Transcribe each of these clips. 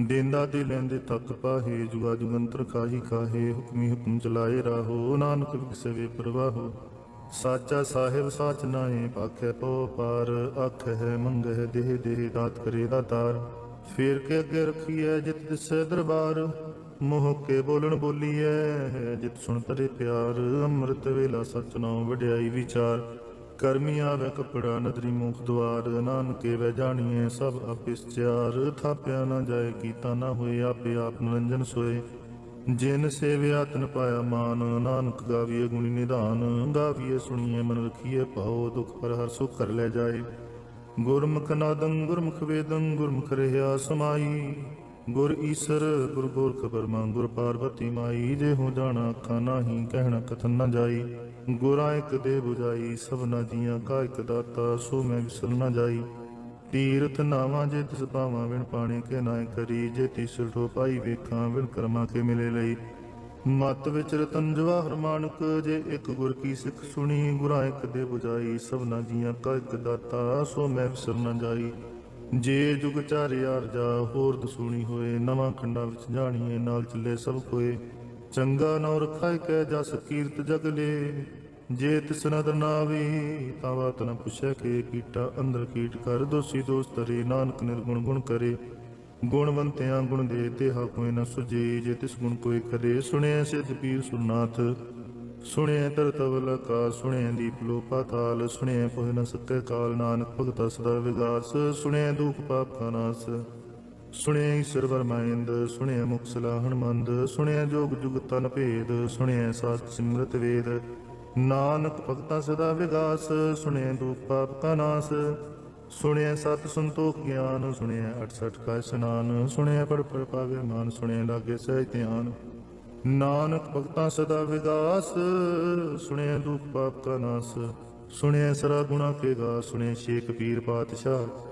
ਦੇਂਦਾ ਦੇ ਲੈਂਦੇ ਤੱਕ ਪਾਹੇ ਜੁਗਾ ਜੁਗੰਤਰ ਕਾਹੀ ਕਾਹੇ, ਹੁਕਮੀ ਹੁਕਮ ਚਲਾਏ ਰਾਹੋ, ਨਾਨਕ ਵਿਖਸੇ ਵੇ ਪ੍ਰਵਾਹੋ। ਸਾਚਾ ਸਾਹਿਬ ਸਾਚ ਨਾਏ ਪਾਖੇ ਪੋ ਪਾਰ ਅੱਖ ਹੈ, ਮੰਗਹਿ ਦੇਹ ਦੇਹ, ਦਾਤ ਕਰੇ ਦਾਤਾਰ ਫੇਰ ਕੇ ਅੱਗੇ ਰਖੀਐ ਜਿਤ ਦਿਸੈ ਦਰਬਾਰ, ਮੋਹ ਕੇ ਬੋਲਣ ਬੋਲੀਐ ਜਿਤ ਸੁਣ ਤਰੇ ਪਿਆਰ। ਅੰਮ੍ਰਿਤ ਵੇਲਾ ਸਚ ਨਾਉ ਵਡਿਆਈ ਵਿਚਾਰ। ਕਰਮੀ ਆਵੇ ਕਪੜਾ ਨਦਰੀ ਮੁਖ ਦਵਾਰ ਨਾਨਕੇ ਵੈ ਜਾਣੀਏ ਸਭ ਅਪਿਸ ਥਾਪਿਆ ਨਾ ਜਾਏ, ਕੀਤਾ ਨਾ ਹੋਏ, ਆਪੇ ਆਪ ਨਿਰੰਜਨ ਸੋਏ। ਜਿਨ ਸੇਵਿਆ, ਤਨ ਪਾਇਆ ਮਾਨ, ਨਾਨਕ ਗਾਵੀਏ ਗੁਣੀ ਨਿਧਾਨ। ਗਾਵੀਏ ਸੁਣੀਏ ਮਨ ਰਖੀਏ ਭਾਉ ਦੁਖ ਪਰ ਹਰ ਸੁਖ ਕਰ ਲੈ ਜਾਏ। ਗੁਰਮੁਖ ਨਾਦੰ, ਗੁਰਮੁਖ ਵੇਦੰ, ਗੁਰਮੁਖ ਰਹਿਆ ਸਮਾਈ। ਗੁਰ ਈਸਰ, ਗੁਰ ਗੋਰਖ ਬਰਮਾ ਗੁਰ ਪਾਰਵਤੀ ਮਾਈ। ਜੇ ਹੋ ਜਾਣਾ ਅੱਖਾਂ ਹੀ ਕਹਿਣਾ ਕਥਨ ਨਾ ਜਾਈ। ਗੁਰਾਂ ਇੱਕ ਦੇ 부ਜਾਈ ਸਭਨਾ ਜੀਆਂ ਕਾ ਇੱਕ ਦਾਤਾ, ਸੋ ਮੈਂ ਵਿਸਰ ਨਾ ਜਾਈ। ਤੀਰਥ ਨਾਵਾਂ ਜੇ ਤਿਸ ਪਾਵਾਂ ਵਿਣ ਪਾਣੀ ਕੇ ਨਾਇ ਕਰੀ। ਜੇ ਤਿਸ ਠੋ ਪਾਈ ਵੇਖਾਂ, ਵਿਣ ਕਰਮਾਂ ਕੇ ਮਿਲੇ ਲਈ। ਮਤ ਵਿੱਚ ਰਤਨ ਜਵਾਹਰ ਮਾਨਕ, ਜੇ ਇੱਕ ਗੁਰ ਕੀ ਸਿੱਖ ਸੁਣੀ, ਗੁਰਾਂ ਇੱਕ ਦੇ 부ਜਾਈ ਸਭਨਾ ਜੀਆਂ ਕਾ ਇੱਕ ਦਾਤਾ, ਸੋ ਮੈਂ ਵਿਸਰ ਨਾ ਜਾਈ। ਜੇ ਜੁਗ ਚਾਰਿ ਜਾ, ਹੋਰ ਦਸੂਣੀ ਹੋਏ, ਨਵਾਂ ਖੰਡਾਂ ਵਿੱਚ ਜਾਣੀਏ, ਨਾਲ ਚੱਲੇ ਸਭ ਕੋਏ। ਚੰਗਾ ਨੌ ਰਖਾਇ ਕੈ ਜਸ ਕੀਰਤ ਜਗਲੇ ਜੇ ਤਿਸ ਨਦਰ ਨਾਵੀ, ਤਾਂ ਬਾਤ ਨ ਕੇ ਕੀਟਾ ਅੰਦਰ ਕੀਟ ਕਰ। ਦੋਸੀ ਦੋਸਤ ਰੇ ਨਾਨਕ ਨਿਰਗੁਣ ਗੁਣ ਕਰੇ। ਗੁਣਵੰਤਿਆਂ ਗੁਣ ਦੇ, ਤੇਹਾ ਕੋਈ ਨ ਸੁਜੇ ਜੇ ਤਿਸ ਗੁਣ ਕੋਈ ਕਰੇ ਸੁਣਿਆ ਸਿਧ ਪੀਰ ਸੁਨਾਥ ਸੁਣਿਆ ਤਰਤਵਲ ਕਾ ਸੁਣਿਆ ਦੀਪ ਲੋ ਪਾਤਾਲ ਸੁਣਿਆ ਪਹੁ ਨ ਸਕੈ ਕਾਲ, ਨਾਨਕ ਭਗਤ ਸਦਾ ਵਿਗਾਸ। ਸੁਣਿਆ ਦੁਖ ਪਾਪ ਕਾ ਨਾਸ। ਸੁਣਿਆ ਈਸ਼ਰ ਵਰਮਾਇੰਦ ਸੁਣਿਆ ਮੁਖ ਸਲਾਹਣ ਮੰਦ ਸੁਣਿਆ ਜੋਗ ਜੁਗ ਤਨ ਭੇਦ, ਸੁਣਿਆ ਸਾਸਤ ਸਿਮਰਤ ਵੇਦ। ਨਾਨਕ ਭਗਤਾਂ ਸਦਾ ਵਿਗਾਸ, ਸੁਣਿਆ ਦੁਖ ਪਾਪ ਕਾ ਨਾਸ। ਸੁਣਿਆ ਸਤ ਸੰਤੋਖ ਗਿਆਨ, ਸੁਣਿਆ 68 ਕਾ ਇਸਨਾਨ। ਸੁਣਿਆ ਪੜ ਪੜ ਪਾਵੇ ਮਾਨ, ਸੁਣਿਆ ਲਾਗੇ ਸਹਿ ਧਿਆਨ। ਨਾਨਕ ਭਗਤਾਂ ਸਦਾ ਵਿਗਾਸ, ਸੁਣਿਆ ਦੁਖ ਪਾਪ ਕਾ ਨਾਸ। ਸੁਣਿਆ ਸਰਾ ਗੁਣਾ ਕੇ ਗਾ ਸੁਣਿਆ ਸ਼ੇਖ ਪੀਰ ਪਾਤਸ਼ਾਹ।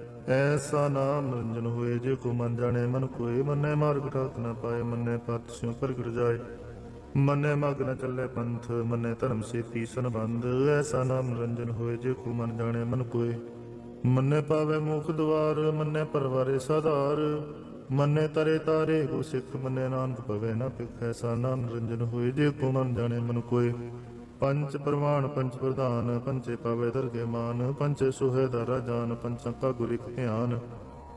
ਐਸਾ ਨਾਮ ਨਿਰੰਜਨ ਹੋਏ ਜੇ ਕੋ ਮਨ ਜਾਣੇ ਮਨ ਕੋਏ, ਮੰਨੇ ਮਾਰਗ ਠਾਕ ਨ ਪਾਏ, ਮੰਨੇ ਪਤ ਸਿਉ ਪ੍ਰਗਟ ਜਾਏ। ਮੰਨੇ ਮਗ ਨ ਚੱਲੇ ਪੰਥ, ਮੰਨੇ ਧਰਮ ਸੇਤੀ ਸੰਬੰਧ। ਐਸਾ ਨਾਮ ਨਿਰੰਜਨ ਹੋਏ ਜੇ ਕੋ ਮਨ ਜਾਣੇ ਮਨ ਕੋਏ। ਮੰਨੇ ਪਾਵੇ ਮੁਖ ਦਵਾਰ, ਮੰਨੇ ਪਰਵਾਰੇ ਸਾਧਾਰ। ਮੰਨੇ ਤਰੇ ਤਾਰੇ ਕੋ ਸਿੱਖ, ਮੰਨੇ ਨਾਨਕ ਪਵੇ ਨਾ ਪਿਖ ਐਸਾ ਨਾਮ ਨਿਰੰਜਨ ਹੋਏ ਜੇ ਕੋ ਮਨ ਜਾਣੇ ਮਨ ਕੋਏ। ਪੰਚ ਪ੍ਰਮਾਣ ਪੰਚ ਪ੍ਰਧਾਨ ਪੰਚੇ ਪਾਵੇ ਦਰਗੇ ਮਾਨ ਪੰਚੇ ਸੁਹੇ ਦਰਾ ਜਾਨ ਪੰਚਾਂ ਕਾ ਗੁਰ ਧਿਆਨ।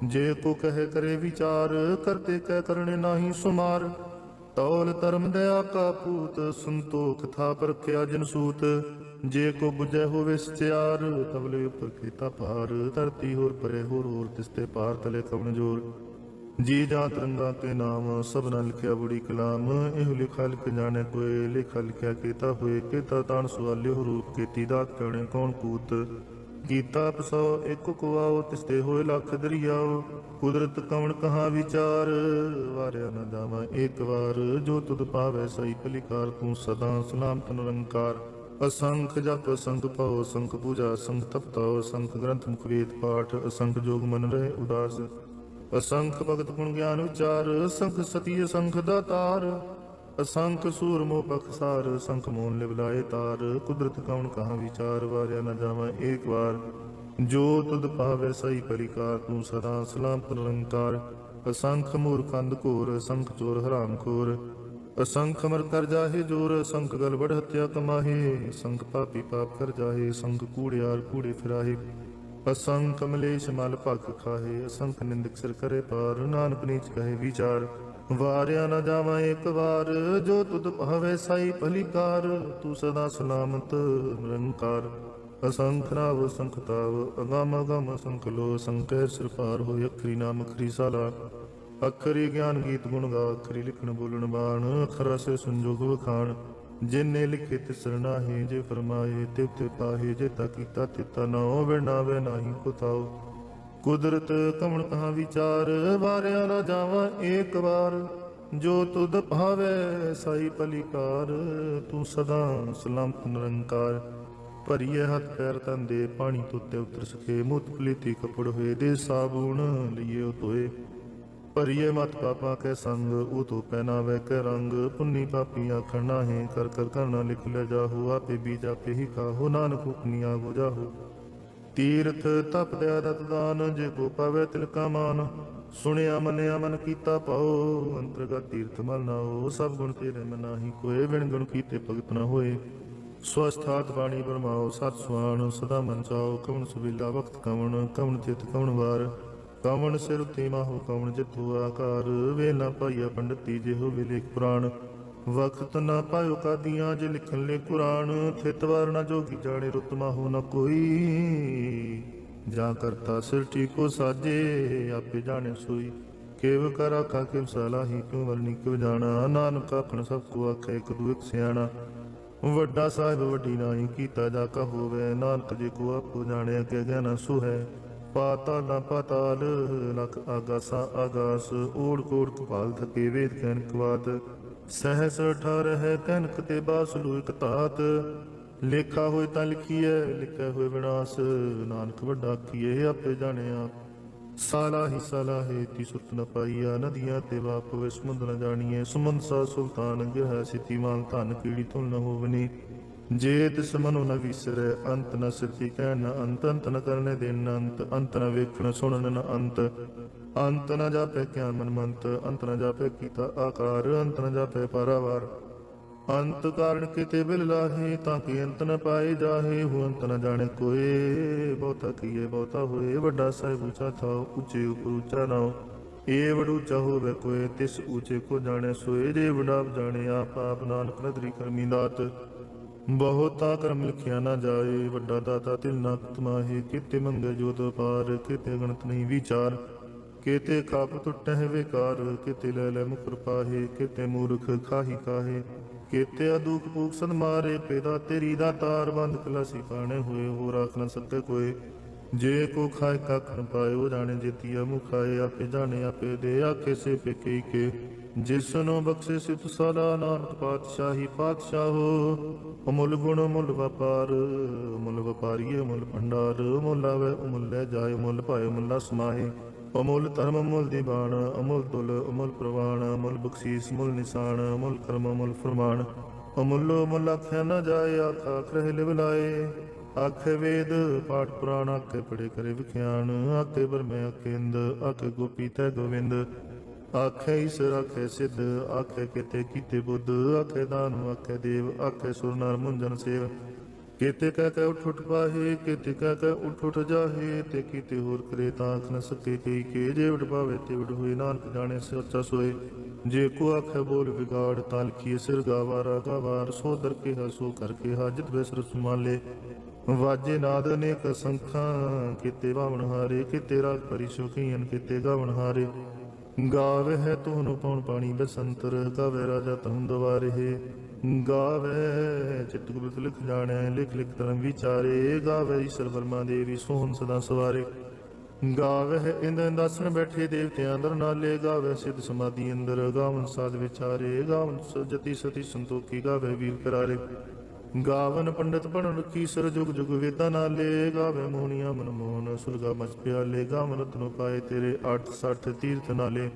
ਜੇ ਕੋ ਕਹੇ ਕਰੇ ਵਿਚਾਰ, ਕਰਤੇ ਕਹਿ ਕਰਨੇ ਨਾਹੀ ਸੁਮਾਰ। ਤੌਲ ਧਰਮ ਦਇਆ ਕਾ ਪੂਤ ਸੰਤੋਖ ਥਾ ਪਰਖਿਆ ਜਨ ਸੂਤ। ਜੇ ਕੋ ਬੁਝੈ ਹੋਵੇ ਸਚਿਆਰ ਤਬਲੇ ਉਪਰ ਕੀਤਾ ਭਾਰ। ਧਰਤੀ ਹੋਰ ਪਰੇ ਹੋਰ ਹੋਰ ਤਿਸਤੇ ਪਾਰ ਤਲੇ ਕਵਣ ਜੋਰ। ਜੀ ਜਾਂ ਤਰੰਗਾ ਤੇ ਨਾਮ ਸਭਨਾ ਲਿਖਿਆ ਬੜੀ ਕਲਾਮ। ਇਹ ਲਿਖਾ ਲਿਖ ਜਾਣੇ ਕੋਏ ਲਿਖਾ ਲਿਖਿਆ ਕੀਤਾ ਹੋਏ, ਕੀਤਾ ਤਾਣ ਸਵਾਲਿਓ ਰੂਪ, ਕੀਤੀ ਦਾਤ ਕਣੇ ਕੌਣ ਕੂਤ। ਕੀਤਾ ਪਸੋ, ਇੱਕ ਕੁਆਓ ਤਿਸਤੇ ਹੋਏ ਲੱਖ ਦਰਿਆਓ। ਕੁਦਰਤ ਕਵਣ ਕਹਾ ਵਿਚਾਰ, ਵਾਰਿਆ ਨਾ ਜਾਵਾ ਇੱਕ ਵਾਰ। ਜੋ ਤੁਧ ਪਾਵੇ ਸਹੀ ਭਲਿਕਾਰ, ਤੂੰ ਸਦਾ ਸਲਾਮਤ ਨਿਰੰਕਾਰ। ਅਸੰਖ ਜਪ, ਅਸੰਖ ਭਉ ਅਸੰਖ ਪੂਜਾ ਸੰਖ ਤਪਤਾਉ ਅਸੰਖ ਗ੍ਰੰਥ ਮੁਖ ਵੇਦ ਪਾਠ, ਅਸੰਖ ਜੋਗ ਮਨ ਰਹੇ ਉਦਾਸ। ਅਸੰਖ ਭਗਤ ਗੁਣ ਗਿਆਨ ਵਿਚਾਰ, ਅਸੰਖ ਸਤੀ ਅਸੰਖ ਦਾਤਾਰ ਅਸੰਖ ਸੂਰਮੋ ਬਖਸਾਰ ਅਸੰਖ ਮੋਨ ਲਿਵਲਾਏ ਤਾਰ, ਕੁਦਰਤ ਕਉਣ ਕਹਾ ਵਿਚਾਰ, ਵਾਰਿਆ ਨਾ ਜਾਵਾ ਏਕ ਵਾਰ। ਜੋ ਤੁਧ ਪਾਵੇ ਸਹੀ ਪਰਿਕਾਰ, ਤੂੰ ਸਦਾ ਸਲਾਮਤ ਨਿਰੰਕਾਰ। ਅਸੰਖ ਮੂਰਖੰਦ ਘੋਰ, ਅਸੰਖ ਚੋਰ ਹਰਾਮ ਖੋਰ। ਅਸੰਖ ਮਰ ਕਰ ਜਾਹੇ ਜੋਰ, ਅਸੰਖ ਗਲ ਹਤਿਆ ਕਮਾਹੇ। ਅਸੰਖ ਪਾਪੀ ਪਾਪ ਕਰ ਜਾਹੇ, ਅਸੰਖ ਕੂੜਿਆਰ ਕੂੜੇ ਫਿਰਾਹੇ। ਅਸੰਖ ਮਲੇਸ਼ ਮਲ ਭਗ ਖਾਹੇ, ਅਸੰਖ ਨਿੰਦਕ ਸਿਰ ਕਰੇ ਪਾਰ, ਨਾਨਕ ਨੀਚ ਕਹੇ ਵਿਚਾਰ। ਵਾਰਿਆ ਨਾ ਜਾਵਾਂ ਇੱਕ ਵਾਰ, ਜੋ ਤੁਧ ਭਾਵੇ ਸਾਈ ਭਲੀਕਾਰ, ਤੂੰ ਸਦਾ ਸਲਾਮਤ ਨਿਰੰਕਾਰ। ਅਸੰਖ ਨਾਵ ਅਸੰਖ ਤਾਵ, ਅਗਮ ਅਗਮ ਅਸੰਖ ਲੋ, ਸੰਕੈ ਸਿਰ ਪਾਰ ਹੋਇ ਅਖਰੀ ਨਾਮ ਅਖਰੀ ਸਾਲਾ। ਅਖਰੀ ਗਿਆਨ ਗੀਤ ਗੁਣ ਗਾ, ਅਖਰੀ ਲਿਖਣ ਬੋਲਣ ਬਾਣ, ਅਖਰ ਸੇ ਸੰਜੋਗ ਵਖਾਣ। ਜਿਨੇ ਲਿਖੇ ਤਿਸ ਨਾਹੀ ਜੇ ਫਰਮਾਏ ਤਿਵ ਤੇ ਪਾਹੇ ਜੇ ਤਾ ਕੀਤਾ ਤਿਤਾ ਨਾਉ ਬਿਨਾਵੇ ਨਾਹੀ ਕੁਤਾਉ ਕੁਦਰਤ ਕਮਣ ਕਹਾ ਵਿਚਾਰ, ਵਾਰਿਆ ਨਾ ਜਾਵਾਂ ਏਕ ਵਾਰ। ਜੋ ਤੁਧ ਭਾਵੇ, ਸਾਈ ਪਲਿਕਾਰ ਤੂੰ ਸਦਾ ਸਲਾਮਤ ਨਿਰੰਕਾਰ। ਭਰੀਏ ਹੱਥ ਪੈਰ ਤਨ ਦੇ, ਪਾਣੀ ਤੁੱਤੇ ਉਤਰ ਸਕੇ। ਮੁਤ ਪਲੀਤੀ ਕਪੜ ਹੋਏ ਦੇ, ਸਾਬੂਣ ਲਈਏ ਤੋਏ ਭਰੀਏ ਮਤ ਪਾਪਾ ਕੇ ਸੰਗ, ਉਹ ਤੋ ਪਹਿਨਾਵੇ ਕੇ ਰੰਗ। ਪੁੰਨੀ ਪਾਪੀ ਆਖਣ ਨਾਹੀਂ ਕਰ ਕਰ ਕਰਨਾ ਲਿਖ ਲੈ ਜਾਹੂ, ਆਪੇ ਬੀਜ ਆਪੇ ਹੀ ਨਾਨਕ ਹੁਕਮੀਆਂ ਹੋ ਜਾਹੂ। ਤੀਰਥ ਤਪ ਦਿਆ ਦਤ ਦਾਨ, ਜੇ ਕੋ ਪਾਵੇ ਤਿਲਕਾ ਮਾਨ। ਸੁਣਿਆ, ਮੰਨਿਆ, ਮਨ ਕੀਤਾ ਪਾਓ, ਅੰਤਰਗਤ ਤੀਰਥ ਮਲ ਨਾਓ ਸਭ ਗੁਣ ਤੇਰੇ ਮਨਾਹੀ ਕੋਏ ਵਿਣ ਗੁਣ ਕੀਤੇ ਭਗਤ ਨਾ ਹੋਏ। ਸਵਸਥਾਤ ਬਾਣੀ ਬਰਮਾਓ, ਸਤ ਸੁਆਣ ਸਦਾ ਮਨ ਚਾਓ, ਕਵਣ ਸੁਬੀਲਾ ਵਕਤ ਕਵਣ ਕਵਣ ਚਿਤ ਕਵਣ ਵਾਰ। ਕਵਣ ਸਿਰ ਤੇ ਮਾਹੋ ਕਵਣ ਜਿਤੂ ਆਕਾਰ। ਵੇਲਾ ਪਾਈਆ ਪੰਡਤੀ ਜਿਹੋ ਵਿਲੇਖ ਪੁਰਾਣ ਵਕਤ ਨਾ ਪਾਇਓ ਕਾਦੀਆਂ ਜੇ ਲਿਖਣ ਲੈ ਕੁਰਾਨ। ਥਿਤ ਨਾ ਜੋਗੀ ਜਾਣੇ ਰੁਤ ਮਾਹੋ ਨਾ ਕੋਈ। ਜਾ ਕਰਤਾ ਸਿਰ ਟੀਕੋ ਸਾਜੇ, ਆਪੇ ਜਾਣੇ ਸੋਈ। ਕੇਵ ਕਰ ਆਖਾ ਕਿਵ ਸਲਾਹੀ, ਕਿਉ ਵਰਨੀ ਕਿਵ ਜਾਣਾ। ਨਾਨਕ ਆਖਣ ਸਭ ਕੋ ਆਖੇ, ਇੱਕ ਦੂ ਇੱਕ ਸਿਆਣਾ। ਵੱਡਾ ਸਾਹਿਬ ਵੱਡੀ ਨਾਹੀ ਕੀਤਾ ਜਾ ਕਾ ਹੋਵੇ। ਨਾਨਕ ਜੇ ਕੋ ਆਪੋ ਜਾਣਿਆ ਕਿ ਗਿਆਨ ਸੁਹੈ। ਪਾਤਾਲ ਪਾਤਾਲ ਲਖ ਆਗਾਸਾ, ਆਗਾਸ ਓੜ ਕੋੜ ਕਪਾਲ ਥਕੇ ਵੇਦ ਕਹਿਨ ਕਵਾਤ। ਸਹਸ ਠਾਰ ਹੈ ਕਨਕ ਤੇ ਬਾਸਲੂ ਇਕ ਤਾਤ ਲੇਖਾ ਹੋਏ ਤਾਂ ਲਿਖੀਐ ਲਿਖਿਆ ਹੋਏ ਵਿਨਾਸ਼। ਨਾਨਕ ਵੱਡਾ ਕੀਏ ਆਪੇ ਜਾਣਿਆ। ਸਾਲਾ ਹੀ ਸਾਲਾ ਹੈ, ਤੀ ਸੁਰਤ ਨ ਪਾਈਆ। ਨਦੀਆਂ ਤੇ ਵਾਪ ਵੇ ਸਮੁੰਦ ਨ ਜਾਣੀਏ ਸੁਮੰਦ ਸਾ ਸੁਲਤਾਨ ਗਿਰਹ ਸਿਤੀ ਮਾਨ ਧਨ ਕੀੜੀ ਤੁਲ ਨ ਹੋਵਨੀ। ਜੇ ਤਿਸ ਮਨੁ ਨ ਵਿਸਰੈ, ਅੰਤ ਨ ਸਿਰਤੀ ਕਹਿ ਨ ਅੰਤ ਅੰਤ ਨ ਕਰਨੇ ਦੇਨ ਅੰਤ ਅੰਤ ਨ ਵੇਖਣ ਸੁਣਨ ਨ ਅੰਤ। ਅੰਤ ਨ ਜਾਪੇ ਗਿਆਨ ਮਨ ਮੰਤ, ਅੰਤ ਨ ਜਾਪੇ ਕੀਤਾ ਆਕਾਰ, ਅੰਤ ਨ ਜਾਪੇ ਪਰਵਾਰ। ਅੰਤ ਕਾਰਨ ਕਿਤੇ ਬਿਲ ਲਾਹੇ, ਤਾਂ ਕਿ ਅੰਤ ਨ ਪਾਏ ਜਾਹੇ ਹੋ ਅੰਤ ਨ ਜਾਣੇ ਕੋਏ। ਬਹੁਤਾ ਕੀਏ, ਬਹੁਤਾ ਹੋਏ, ਵੱਡਾ ਸਾਹਿਬ ਉੱਚਾ ਥਾਉ, ਉੱਚੇ ਉਪਰ ਉੱਚਾ ਨਾਉ ਏ ਵਡੂ ਚਾਹੋਵੇ ਕੋਏ, ਤਿਸ ਉੱਚੇ ਕੋ ਜਾਣੇ ਸੋਏ, ਜੇ ਵਡਾਵ ਜਾਣੇ, ਆਪ ਆਪ ਨਾਨਕ ਨਦਰੀ ਕਰਮੀ ਦਾਤ ਬਹੁਤਾ ਕਰਮ ਲਿਖਿਆ ਨਾ ਜਾਏ, ਵੱਡਾ ਦਾਤਾ ਤਿਲ ਨਾ ਤਮਾਹੇ ਕਿਤੇ ਮੰਗੇ ਜੋਤ ਪਾਰ, ਕਿਤੇ ਗਣਤ ਨਹੀਂ ਵਿਚਾਰ। ਕਿਤੇ ਕਾਪ ਟੁੱਟਹਿ ਵਿਕਾਰ, ਕਿਤੇ ਲੈ ਲੈ ਮੁਕਰ ਪਾਹੇ, ਕਿਤੇ ਮੂਰਖ ਖਾਹੀ ਕਾਹੇ। ਕਿਤੇ ਅਦੁਖ ਭੂਖ ਸਨ ਮਾਰੇ, ਪੈਦਾ ਤੇਰੀ ਦਾ ਤਾਰ, ਬੰਦ ਕਲਾਸੀ ਪਾਣੇ ਹੋਏ ਹੋ ਰਾਖ ਨਾ ਸਕੇ ਕੋਏ। ਜੇ ਕੋ ਖਾਏ ਕੱਖ ਨ ਪਾਏ, ਉਹ ਜਾਣੇ ਜੀਤੀਆ ਮੁਖਾਏ, ਆਪੇ ਜਾਣੇ ਆਪੇ ਦੇ ਆਖੇ ਸੇ ਪੇ ਕੇ। ਜਿਸ ਨੂੰ ਬਖਸ਼ੇ ਸਿਤ ਸਦਾ ਨਾਨਕ ਪਾਤਸ਼ਾਹੀ ਪਾਤਸ਼ਾਹੋ, ਅਮੁੱਲ ਗੁਣ ਮੁੱਲ ਵਪਾਰ ਮੁੱਲ ਵਪਾਰੀਏ ਮੁੱਲ ਭੰਡਾਰ ਮੁੱਲ ਆਵੇ ਮੁੱਲ ਲੈ ਜਾਏ ਮੁੱਲ ਪਾਏ ਮੁੱਲਾ ਸਮਾਏ ਅਮੁੱਲ ਧਰਮ ਮੁੱਲ ਦੀਵਾਨ ਅਮੁੱਲ ਤੁਲ ਅਮੁੱਲ ਪ੍ਰਵਾਨ ਅਮੁੱਲ ਬਖਸ਼ੀਸ ਮੁੱਲ ਨਿਸ਼ਾਨ, ਅਮੁੱਲ ਕਰਮ ਮੁੱਲ ਫਰਮਾਨ। ਅਮੁੱਲੋ ਮੁੱਲ ਆਖਿਆ ਨਾ ਜਾਏ ਆਖਾ ਖਰੇ ਲਿਵਲਾਏ ਆਖੇ ਵੇਦ, ਪਾਠ ਪੁਰਾਣ ਆਖੇ ਪੜੇ ਕਰੇ ਵਿਖਿਆਨ। ਆਖੇ ਬਰਮੇ ਆਖੇ ਇੰਦ, ਆਖੇ ਗੋਪੀ ਤੈ ਗੋਵਿੰਦ। ਆਖੇ ਈਸ਼ਰ ਆਖੇ ਸਿੱਧ, ਆਖੇ ਕਿਤੇ ਕੀਤੇ ਬੁੱਧ, ਆਖੇ ਦਾਨੁ, ਆਖੇ ਦੇਵ, ਆਖੇ ਸੁਰ ਨਰ ਮੁੰਜਨ ਸੇਵ। ਕਿਤੇ ਕਹਿ ਕੇ ਉਠ ਉਠ ਪਾਹੇ, ਕਿਤੇ ਕਹਿ ਕੇ ਉਠ ਉਠ ਜਾਹੇ, ਤੇ ਕਿਤੇ ਹੋਰ ਕਰੇ ਤਾਂ ਆਖ ਨ ਸਕੇ ਕਈ ਕੇ। ਜੇ ਉਠ ਪਾਵੇ ਤੇ ਉਠ ਹੋਏ, ਨਾਨਕ ਜਾਣੇ ਸੱਚਾ ਸੋਏ। ਜੇ ਕੋ ਆਖੇ ਬੋਲ ਵਿਗਾੜ, ਤਾਂ ਲਿਖੀਏ ਸਿਰ ਗਾਵਾਰਾ ਗਾਵਾਰ। ਸੋ ਦਰ ਕੇ ਹਸੋ ਕਰਕੇ ਹਾਜਤ ਬਿਸਰ ਸੁਮਾਲੇ ਵਾਜੇ ਨਾਦ ਅਨੇਕ ਸੰਖਾਂ, ਕੀਤੇ ਬਾਵਣ ਹਾਰੇ, ਕੀਤੇ ਰਾਗ ਪਰੀ ਸੁਖੀਨ ਕਿਤੇ ਗਾਵਣ ਹਾਰੇ। ਗਾਵੇ ਹੈ ਤੋਨੂੰ ਪਉਣ ਪਾਣੀ ਬਸੰਤਰ ਗਾਵੇ ਰਾਜਾ ਤਹੁ ਦਵਾਰੇ। ਗਾਵੇ, ਚਿਤ ਗੁਰਤ ਲਿਖ ਜਾਣੈ, ਲਿਖ ਲਿਖ ਧਰਮ ਵਿਚਾਰੇ। ਗਾਵੇ ਈਸ਼ਰ ਵਰਮਾ ਦੇਵੀ, ਸੋਹਣ ਸਦਾ ਸਵਾਰੇ। ਗਾਵੇ ਇੰਦ ਇੰਦਾਸਨ ਬੈਠੇ ਦੇਵਤਿਆਂ ਅੰਦਰ ਨਾਲੇ। ਗਾਵੇ ਸਿੱਧ ਸਮਾਧੀ ਅੰਦਰ, ਗਾਵਨ ਸਾਧ ਵਿਚਾਰੇ। ਗਾਵਨ ਜਤੀ ਸਤੀ ਸੰਤੋਖੀ, ਗਾਵੇ ਵੀਰ ਕਰਾਰੇ। ਗਾਵਨ ਪੰਡਤ ਬਣਨ ਕੀ ਸਰ ਜੁਗ ਜੁਗ ਵੇਦਾਂ ਨਾਲੇ ਗਾਵੇ ਮੋਹਣੀਆਂ ਮਨ ਸੁਰਗਾ ਮਚ ਪਿਆਲੇ, ਗਾਵਨ ਰਤਨੋ ਪਾਏ ਤੇਰੇ 860 ਤੀਰਥ ਨਾਲੇ।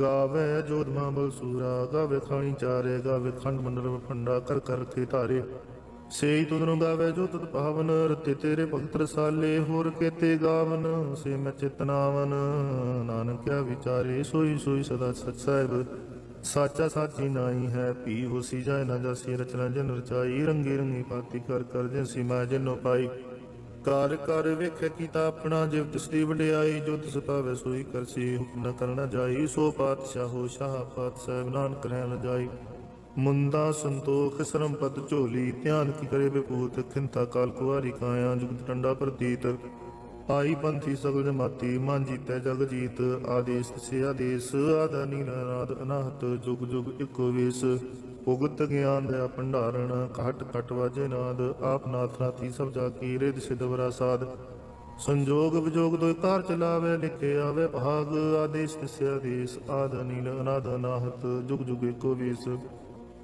ਗਾਵੇ ਜੋਧ ਮਾਂ ਸੂਰਾ, ਗਾਵੇ ਖਾਣੀ ਚਾਰੇ, ਗਾਵੇ ਖੰਡ ਮੰਡਲ ਫੰਡਾ ਕਰ ਕਰ ਕੇ ਧਾਰੇ। ਸੇਈ ਤੁਧਨੂੰ ਗਾਵੇ ਜੋ ਤੁਧ ਪਾਵਨ, ਰਤੇ ਤੇਰੇ ਭਗਤ ਰਸਾਲੇ, ਹੋਰ ਕੇਤੇ ਗਾਵਨ, ਸੇ ਮੈਂ ਚਿਤਨਾਵਨ ਨਾਨਕਿਆ ਵਿਚਾਰੇ, ਸੋਈ ਸੋਈ ਸਦਾ ਸਚ ਸਾਹਿਬ। ਸਾਚਾ ਸਾਚੀ ਨਾਈ ਹੈ ਪੀ ਹੋਸੀ ਜਾਏ ਨਾ ਜਾਸੀ, ਰਚਨਾ ਜਨ ਰਚਾਈ, ਰੰਗੀ ਰੰਗੀ ਪਾਤੀ ਕਰ ਕਰ ਜਿਸੀ ਮੈਂ ਜਨੋ ਪਾਈ। ਕਾਰ ਕਰ ਵੇਖੇ ਕੀਤਾ ਆਪਣਾ ਜਿਵ ਤਿਸ ਵਡਿਆਈ, ਜੋ ਤਿਸ ਪਾਵੇ ਸੋਈ ਕਰਸੀ, ਹੁਕਮ ਨ ਕਰਨਾ ਜਾਈ। ਸੋ ਪਾਤਸ਼ਾਹੋ ਸ਼ਾਹ ਪਾਤ ਪਾਤਸ਼ਾਹ ਨਾਨਕ ਰਹਿ ਨ ਜਾਈ। ਮੁੰਦਾ ਸੰਤੋਖ ਸਰਮ ਪਦ ਝੋਲੀ, ਧਿਆਨ ਕੀ ਕਰੇ ਬਿਪੂਤ ਖਿੰਤਾ ਕਾਲ ਕੁਵਾਰੀ ਕਾਇਆ, ਜੁਗਤ ਟੰਡਾ ਪ੍ਰਤੀਤ। ਆਈ ਪੰਥੀ ਸਗਲ ਜਮਾਤੀ, ਮਨ ਜੀਤੈ ਜਗ ਜੀਤ, ਆਦੇਸ ਸੇ ਆਦੇਸ ਆਦਾ ਨਾਦ ਅਨਾਹਤ, ਜੁਗ ਜੁਗ ਇੱਕੋ ਵੇਸ। ਉਗਤ ਗਿਆਨ ਦਾ ਭੰਡਾਰਣ, ਘਟ ਘਟ ਵਾਜੇ ਨਾਦ, ਆਪ ਨਾਥ ਨਾਥੀ ਸਭ ਜਾ ਕੀ ਰਿਦ ਸਿਧ ਵਰਾ ਸਾਧ। ਸੰਜੋਗ ਵਿਜੋਗ ਦੋਇ ਕਾਰ ਚਲਾਵੇ, ਲਿਖੇ ਆਵੇ ਭਾਗ, ਆਦੇਸ਼ ਤਿਸ ਆਦੇਸ਼ ਆਦ ਨੀਲ ਅਨਾਦ ਅਨਾਹਤ, ਜੁਗ ਜੁਗ ਇੱਕੋ ਵੇਸ।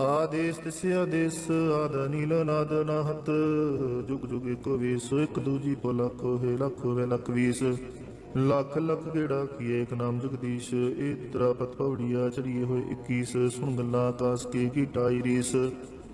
ਆਦੇਸ ਤਿਸ ਆਦੇਸ ਆਦ ਨੀਲ ਨਾਦ ਨਾਹਤ ਜੁਗ ਜੁਗ ਏਕੋ ਵੀਸ, ਇੱਕ ਦੂਜੀ ਕੋ ਲੱਖ, ਹੋਏ ਲੱਖ ਹੋਵੇ ਲੱਖ ਵੀਸ। ਲੱਖ ਲੱਖ ਗੇੜਾ ਕੀਏ ਇੱਕ ਨਾਮ ਜਗਦੀਸ਼। ਏ ਤਰਾ ਪਤ ਪੌੜੀਆ ਚੜੀਏ ਹੋਏ 21 ਸੁਣ ਗੱਲਾਂ ਆਕਾਸ ਕੇ, ਕੀ ਟਾਈ ਰੀਸ।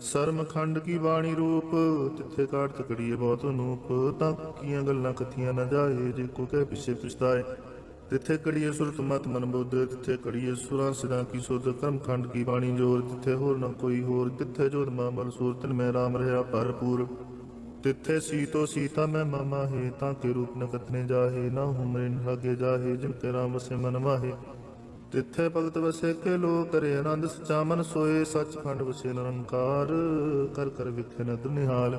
ਸਰਮ ਖੰਡ ਕੀ ਬਾਣੀ ਰੂਪ, ਤਿੱਥੇ ਕਾਟ ਤਕੜੀਏ ਬਹੁਤ ਅਨੂਪ ਤਾਂ ਕੀਆਂ ਗੱਲਾਂ ਕਥੀਆਂ ਨਾ ਜਾਏ, ਜੇ ਕੋ ਕਹਿ ਪਿਛੇ ਪਛਤਾਏ। ਤਿੱਥੇ ਕੜੀਏ ਸੁਰਤ ਮਤ ਮਨ ਬੁੱਧ, ਤਿੱਥੇ ਕੜੀਏ ਸੁਰਾਂ ਸਿਰਾਂ ਕੀ ਸੁਧ ਕਰਮ ਖੰਡ ਕੀ ਬਾਣੀ ਜੋਰ, ਤਿੱਥੇ ਹੋਰ ਨਾ ਕੋਈ ਹੋਰ। ਤਿੱਥੇ ਜੋਤ ਮਾ ਮਨ ਸੂਰਤਨ ਮੈਂ ਰਾਮ ਰਹਾ ਭਰਪੂਰ। ਤਿੱਥੇ ਸੀਤੋ ਸੀਤਾ ਮੈਂ ਮਾਮਾ ਹੈ, ਤਾਂ ਕੇ ਰੂਪ ਨ ਕਤਨੇ ਜਾਹੇ, ਨਾ ਹੁਮਰੇ ਲਾਗੇ ਜਾਹੇ, ਜਿਨ ਤੇ ਰਾਮ ਸੇ ਮਨ ਮਾਹੇ। ਤਿੱਥੇ ਭਗਤ ਵਸੇ ਕੇ ਲੋ ਕਰੇ ਆਨੰਦ, ਸਚਾ ਮਨ ਸੋਏ, ਸੱਚਖੰਡ ਵਸੇ ਨਿਰੰਕਾਰ। ਕਰ ਕਰ ਵਿਖੇ ਨਦਰ ਨਿਹਾਲ।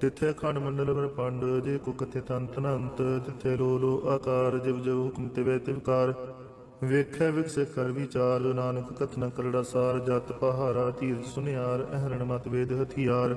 ਤਿੱਥੇ ਖੰਡ ਮੰਡਲ ਬ੍ਰਹਮੰਡ, ਜੇ ਕੋ ਕਥੇ ਤੰਤ ਅਨੰਤ ਤਿੱਥੇ ਲੋ ਲੋ ਆਕਾਰ, ਜਿਵ ਜਿਵ ਹੁਕਮ ਤੇ ਤਿਵਕਾਰ ਵੇਖੈ ਵਿਕਸੇ ਕਰ ਵਿਚਾਰ, ਨਾਨਕ ਕਥਨ ਕਰੜਾ ਸਾਰ। ਜਤ ਪਹਾਰਾ, ਤੀਰ ਸੁਨਿਆਰ, ਅਹਰਣ ਮਤ ਵੇਦ ਹਥਿਆਰ।